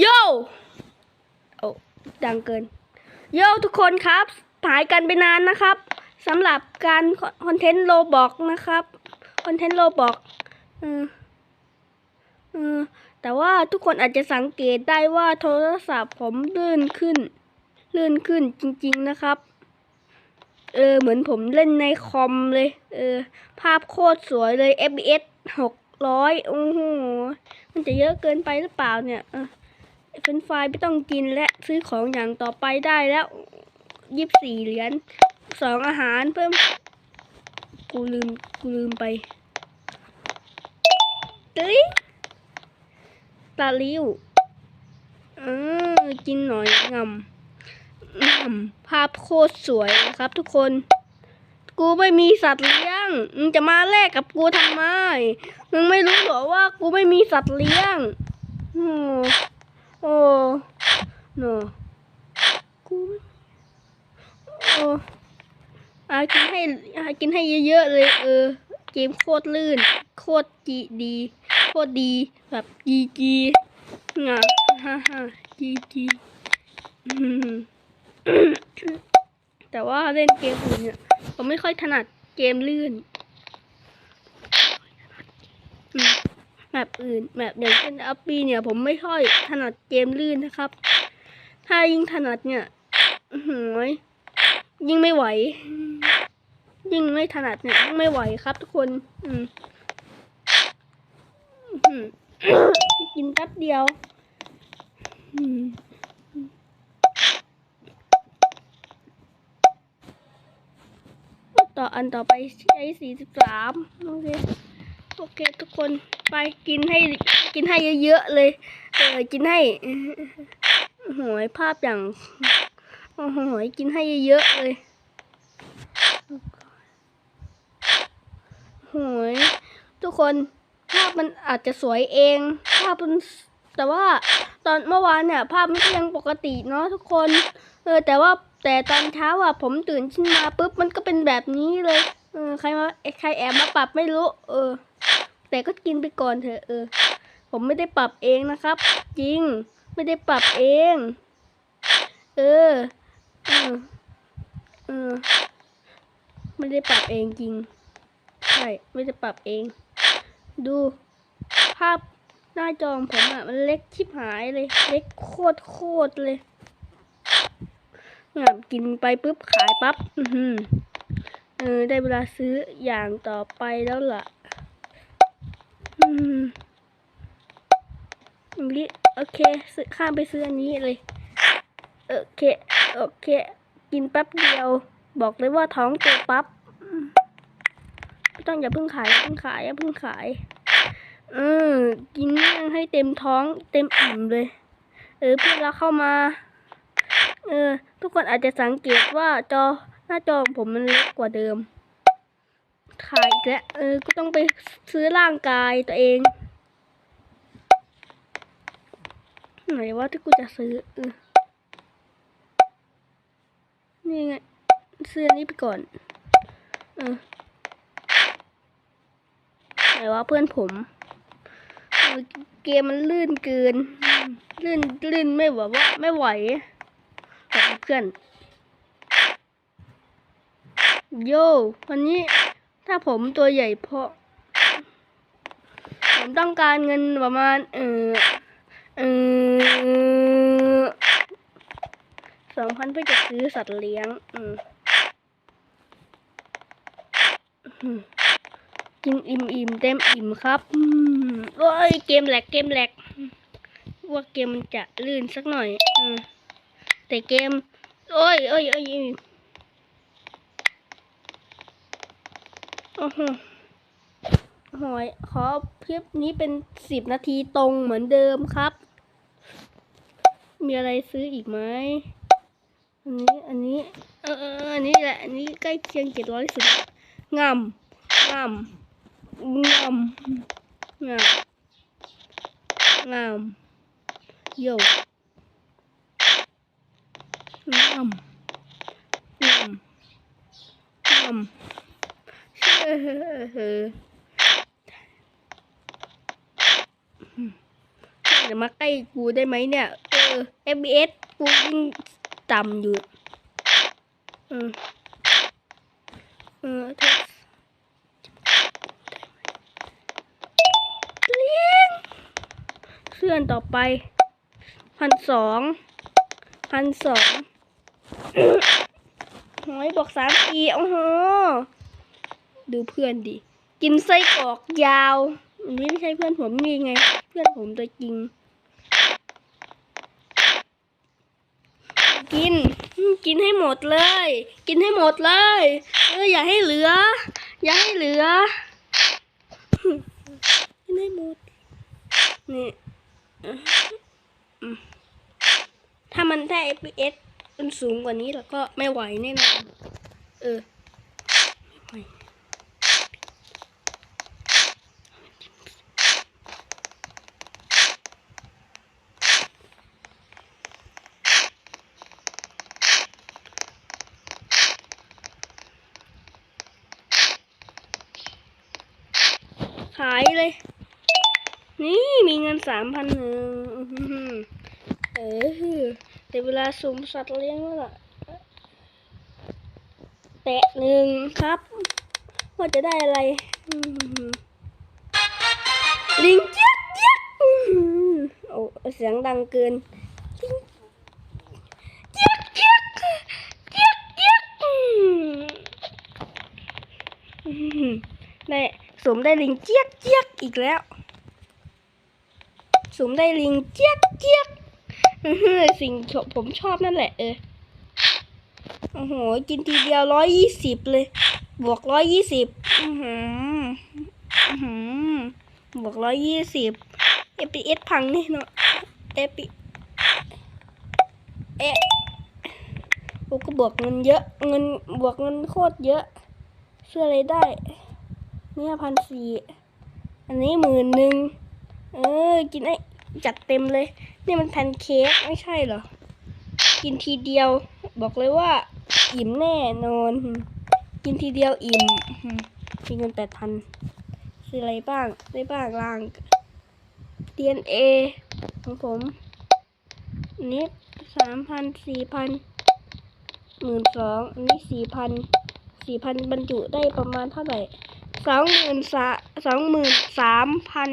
โย่โอ้ดังเกิน โย่ทุกคนครับหายกันไปนานนะครับสำหรับการคอนเทนต์โลบอกนะครับคอนเทนต์โลบอกออเออแต่ว่าทุกคนอาจจะสังเกตได้ว่าโทรศัพท์ผมลื่นขึ้น ลื่นขึ้นจริง ๆนะครับ เออ เหมือนผมเล่นในคอมเลย เออ ภาพโคตรสวยเลย FPS หกร้อยโอ้โห มันจะเยอะเกินไปหรือเปล่าเนี่ย เฟนช์ฟรายไม่ต้องกินและซื้อของอย่างต่อไปได้แล้วยี่สี่เหรียญสองอาหารเพิ่ม กูลืม กูลืมไปตึ้ยตาลิ้วเออกินหน่อยงำงำภาพโคตรสวยนะครับทุกคน กูไม่มีสัตว์เลี้ยง มึงจะมาแลกกับกูทำไม มึงไม่รู้เหรอว่ากูไม่มีสัตว์เลี้ยงโอ้ โอ้โนกูโอ้อากินให้อากินให้เยอะๆเลย เออ เกมโคตรลื่น โคตรจีดี โคตรดี แบบจีจีงะฮ่าฮ่าจีจีแต่ว่าเล่นเกมอื่นเนี่ยผมไม่ค่อยถนัดเกมลื่นอืม แบบอื่นแบบอย่างเช่นอัปปีเนี่ย ผมไม่ค่อยถนัดเกมลื่นนะครับ ถ้ายิ่งถนัดเนี่ยหอยิ่งไม่ไหว ยิ่งไม่ถนัดเนี่ยยิ่งไม่ไหวครับ ทุกคน อืมกินแป๊บเดียวต่ออันต่อไปใช้สี่สิบสามโอเค โอเคทุกคนไปกินให้กินให้เยอะๆเลย เออกินให้หวยภาพอย่างโอ้โหยกินให้เยอะๆเลยหวยทุกคนภาพมันอาจจะสวยเอง ภาพมันแต่ว่าตอนเมื่อวานเนี่ย ภาพมันก็ยังปกติเนาะทุกคนเออแต่ว่าแต่ตอนเช้าอะผมตื่นขึ้นมาปุ๊บมันก็เป็นแบบนี้เลยเออใครมาใครแอบมาปรับไม่รู้ เออ แต่ก็กินไปก่อนเถอะเออ ผมไม่ได้ปรับเองนะครับ จริง ไม่ได้ปรับเอง เออ เออเออไม่ได้ปรับเองจริง ใช่ ไม่ได้ปรับเอง ดู ภาพหน้าจองผมอะมันเล็กชิบหายเลย เล็กโคตรโคตรเลยงามกินไปปุ๊บขายปั๊บ อือเออ ได้เวลาซื้ออย่างต่อไปแล้วล่ะ โอเคซื้อข้ามไปซื้ออันนี้เลย โอเค โอเค กินแป๊บเดียว บอกเลยว่าท้องโตปั๊บไม่ต้องอย่าเพิ่งขายอย่าเพิ่งขายอย่าเพิ่งขายเออกินยังให้เต็มท้อง เต็มอิ่มเลย เออเพื่อนเราเข้ามา เออ ทุกคนอาจจะสังเกตว่าจอหน้าจอผมมันเล็กกว่าเดิม ขายอีกแล้วเออก็ต้องไปซื้อร่างกายตัวเองไหนว่าที่กูจะซื้ออนี่ไงซื้อนี้ไปก่อนเออไหนว่าเพื่อนผมเออเกมมันลื่นเกิน ลื่นลื่นไม่แบบว่าไม่ไหวกับเพื่อน โยวันนี้ ถ้าผมตัวใหญ่เพอผมต้องการเงินประมาณ เออเออสองพันเพื่อจะซื้อสัตว์เลี้ยง อืมกินอิ่มอิ่มเต็มอิ่มครับอืมโอ้ยเกมแหลกเกมแหลกว่าเกมมันจะลื่นสักหน่อยอืมแต่เกม โอ้ยโอ้ยโอ้ย โอ้โหหอยขอคลิปนี้เป็นสิบนาทีตรงเหมือนเดิมครับ มีอะไรซื้ออีกไหมอันนี้ อันนี้ เออออเอออันนี้แหละ อันนี้ใกล้เคียงเจ็ดร้อยสุดงามงามงามงามงามโยงามงามงาม เฮ้อเฮ้อเฮ้ออย่ามาใกล้กูได้ไหมเนี่ยเออ FPS กูยิ่งต่ำอยู่เออเออถ้าเลี้ยงเสื่อนต่อไปพันสองพันสองหอยบอกสามปีโอ้โห ดูเพื่อนดิ กินไส้กรอกยาวอันนี้ไม่ใช่เพื่อนผมนี่ไง เพื่อนผมตัวจริง กิน กินให้หมดเลย กินให้หมดเลย เอออย่าให้เหลือ อย่าให้เหลือ กินให้หมด นี่ถ้ามันได้ FPS มันสูงกว่านี้แล้วก็ไม่ไหวแน่นอน เออ ขายเลย นี่มีเงินสามพันหนึ่งเออแต่เวลาสุ่มสัตว์เลี้ยงแล้วล่ะแตะหนึ่งครับ ว่าจะได้อะไร ลิงเจี๊ยกเจี๊ยกอื้อหือโอ้เสียงดังเกินลิงเจี๊ยกเจี๊ยกเจี๊ยกเจี๊ยกอื้อหือได้ สมได้ลิงเจี๊ยกเจี๊ยกอีกแล้วสมได้ลิงเจี๊ยกเจี๊ยกอื้อหือสิ่งผมชอบนั่นแหละเออโอ้โหกินทีเดียวร้อยยี่สิบเลย บวกร้อยยี่สิบอือหืออื้อหือบวกร้อยยี่สิบเอพีเอสพังนี่เนาะเอพีเอโอ้ก็บวกเงินเยอะ เงินบวกเงินโคตรเยอะเชื่ออะไรได้ เนี่ยพันสี่อันนี้หมื่นหนึ่งเออ กินไอ้จัดเต็มเลย นี่มันแพนเค้กไม่ใช่เหรอ กินทีเดียว บอกเลยว่า อิ่มแน่นอน กินทีเดียวอิ่มมีเงินแปดพันซื้ออะไรบ้างได้บ้างล่าง DNA ของผมนนี้สามพันสี่พันหมื่นสองอันนี้สี่พันสี่พันบรรจุได้ประมาณเท่าไหร่ สองหมื่นสาสองหมื่นสามพัน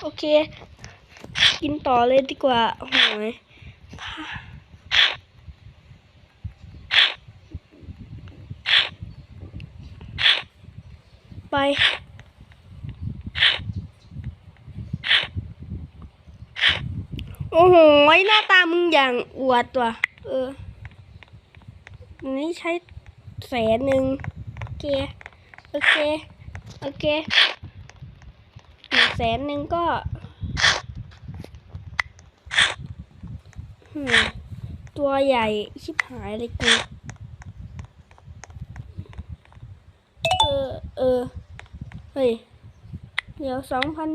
โอเค กินต่อเลยดีกว่าโอ้ยไปโอ้โหหน้าตามึงอย่างอวดว่ะ เอออันนี้ใช้แสนหนึ่งโอเค โอเค โอเคอีกแสนหนึ่งก็ตัวใหญ่ชิบหายเลยกูเออ เออ เฮ้ย เดี๋ยวสองพัน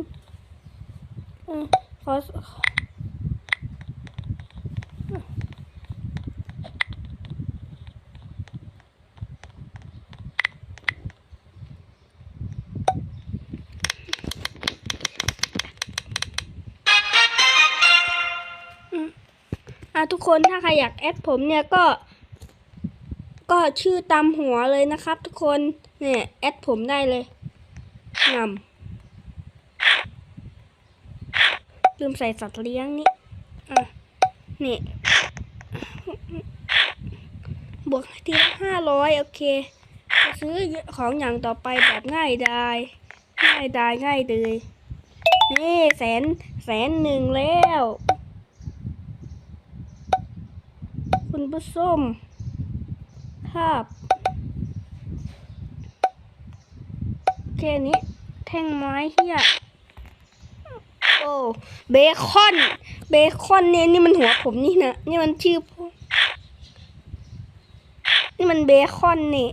ขอะทุกคนถ้าใครอยากแอดผมเนี่ยก็ ก็ชื่อตามหัวเลยนะครับ ทุกคนเนี่ยแอดผมได้เลยงำลืมใส่สัตว์เลี้ยงนี่อะนี่บวกทีละห้าร้อยโอเคซื้อของอย่างต่อไปแบบง่ายดายง่ายดายง่ายเลยนี่แสนแสนหนึ่งแล้ว คุณผู้ชมภาพแค่นี้แท่งไม้เฮียโอ้เบคอนเบคอนเนี่ยนี่มันหัวผมนี่นะนี่มันชื่อนี่มันเบคอนนี่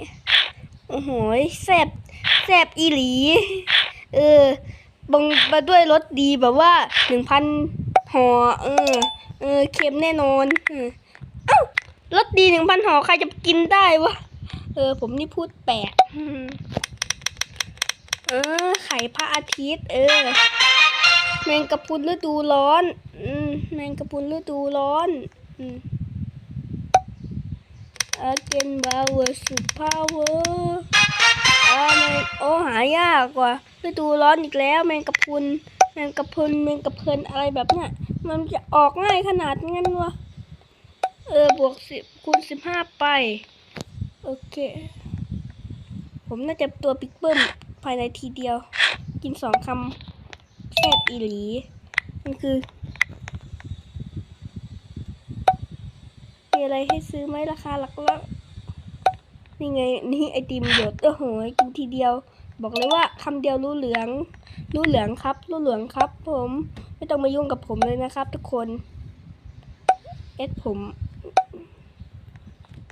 โอ้โหแซบแซบอีหลี เออบังมาด้วยรสดีแบบว่าหนึ่งพันห่อเออ เออเค็มแน่นอนเออ รสดีหนึ่งพันห่อใครจะกินได้วะ เออ ผมนี่พูดแปลก เออ ไข่พระอาทิตย์ เออ แมงกะพุนฤดูร้อน อืม แมงกะพุนฤดูร้อน อืม again power super power อ่าแมงโอ้หายากกว่าฤดูร้อนอีกแล้ว แมงกะพุน แมงกะพุน แมงกะเพรินอะไรแบบเนี้ย มันจะออกง่ายขนาดงั้นวะ เออบวกสิบคูณสิบห้าไป โอเค ผมน่าจะตัวปิกเบิ้มภายในทีเดียว กินสองคำแซบอีหลี มันคือ มีอะไรให้ซื้อไหมราคาหลักละนี่ไง นี่ไอติมหยดโอ้โหกินทีเดียว บอกเลยว่าคำเดียวรู้เหลือง รู้เหลืองครับ รู้เหลืองครับ ผม ไม่ต้องมายุ่งกับผมเลยนะครับ ทุกคน เอสผม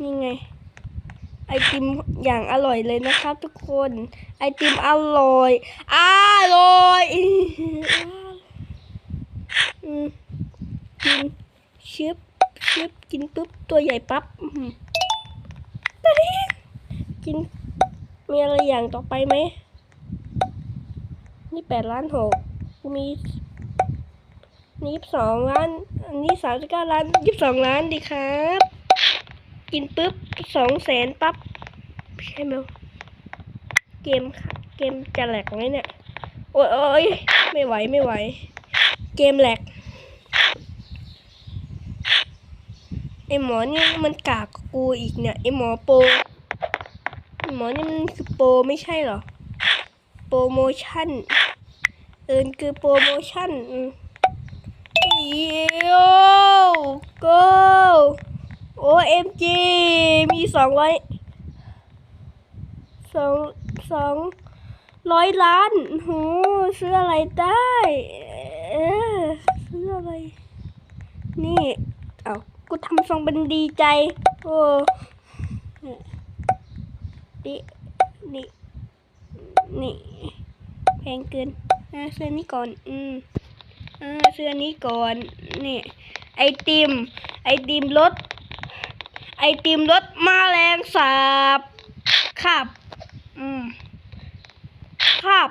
นี่ไง ไอติมอย่างอร่อยเลยนะครับ ทุกคน ไอติมอร่อย อร่อยอืมกินชิบชิบกินปุ๊บตัวใหญ่ปั๊บอื้อหือตะลิงกิน มีอะไรอย่างต่อไปไหม นี่แปดล้านหกมีนี่ยี่สิบสองล้าน อันนี้สามสิบเก้าล้านยี่สิบสองล้านดีครับ กินปุ๊บสองแสนปั๊บใช่ไหมเกมค่ะ เกมจะแหลกไหมเนี่ย โอ้ยโอ้ยไม่ไหวไม่ไหว เกมแหลกไอหมอนี่มันกากกูอีกเนี่ยไอหมอโปรไอหมอนี่มันคือโปรไม่ใช่หรอ โปรโมชั่นเอินคือโปรโมชั่นอืมโยโก โอเอ็มจีมีสองร้อยสองสองร้อยล้านโหซื้ออะไรได้ เออซื้ออะไร นี่ เอากูทำทรงเป็นดีใจ โอ้นี่นี่นี่แพงเกินอะซื้อนี้ก่อน อืมอ่าซื้อนี้ก่อน นี่ ไอติม ไอติมรส ติมรสมาแรงสาบขับ อืมขับ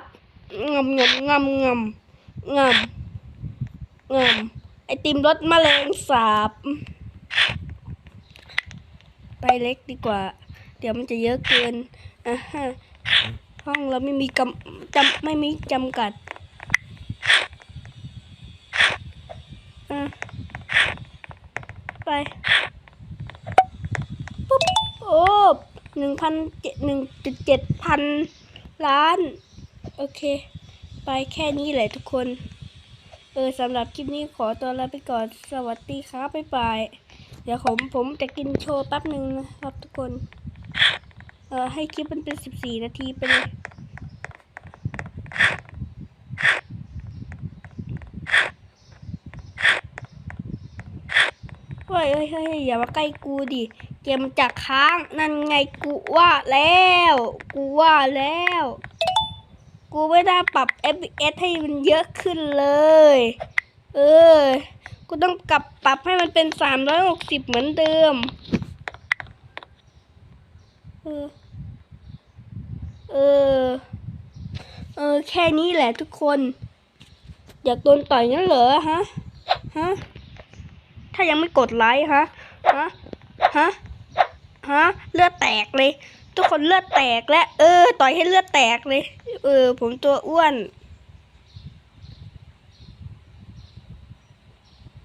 งำงำงำงำงำงำไอติมรสมาแมลงสาบ ไปเล็กดีกว่า เดี๋ยวมันจะเยอะเกินอะฮะห้องเราไม่มีกำจำไม่มีจำกัดอะไป ปุ๊บโอ้หนึ่ง พันเจ็ดหนึ่งจุดเจ็ดพันล้าน โอเค ไปแค่นี้แหละทุกคน เออสำหรับคลิปนี้ขอตัวลาไปก่อนสวัสดีครับบ๊ายบาย เดี๋ยวผมผมจะกินโชว์แป๊บหนึ่งนะครับทุกคน เออให้คลิปมันเป็นสิบสี่นาทีไปเลยเฮ้ยเฮ้ยเฮ้ยอย่ามาใกล้กูดิ เกมมันจะค้างนั่นไงกูว่าแล้ว กูว่าแล้ว กูไม่ได้ปรับ FPS ให้มันเยอะขึ้นเลย เออ กูต้องกลับปรับให้มันเป็น 360 เหมือนเดิม เออ เออ เออ แค่นี้แหละทุกคน อยากโดนต่อยงั้นเหรอฮะ ฮะ ถ้ายังไม่กดไลค์ฮะ ฮะฮะ ฮะเลือดแตกเลย ทุกคนเลือดแตกและเออ ต่อยให้เลือดแตกเลย เออ ผมตัวอ้วน